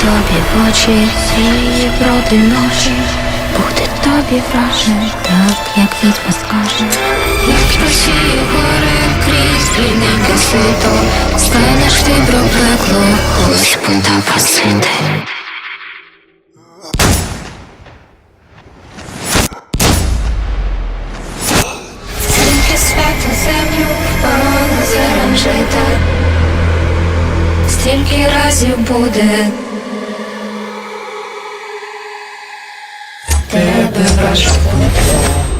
тобі в очі, сіє проти ночі, буде тобі вражень, так як відьма скаже. Як просіє гори крізь рідненьке сито, станеш ти про пекло, ось пункта просити. Свято землю впало зерном жита, стільки разів буде Shut